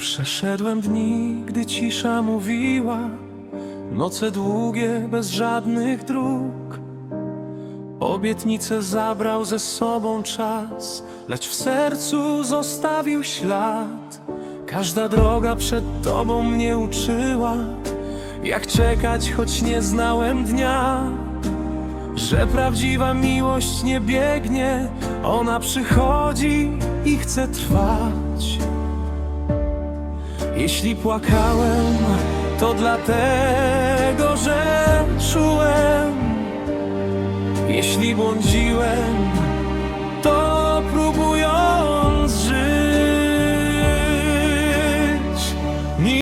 Przeszedłem dni, gdy cisza mówiła, noce długie, bez żadnych dróg. Obietnice zabrał ze sobą czas, lecz w sercu zostawił ślad. Każda droga przed tobą mnie uczyła, jak czekać, choć nie znałem dnia. Że prawdziwa miłość nie biegnie, ona przychodzi i chce trwać. Jeśli płakałem, to dlatego, że czułem. Jeśli błądziłem,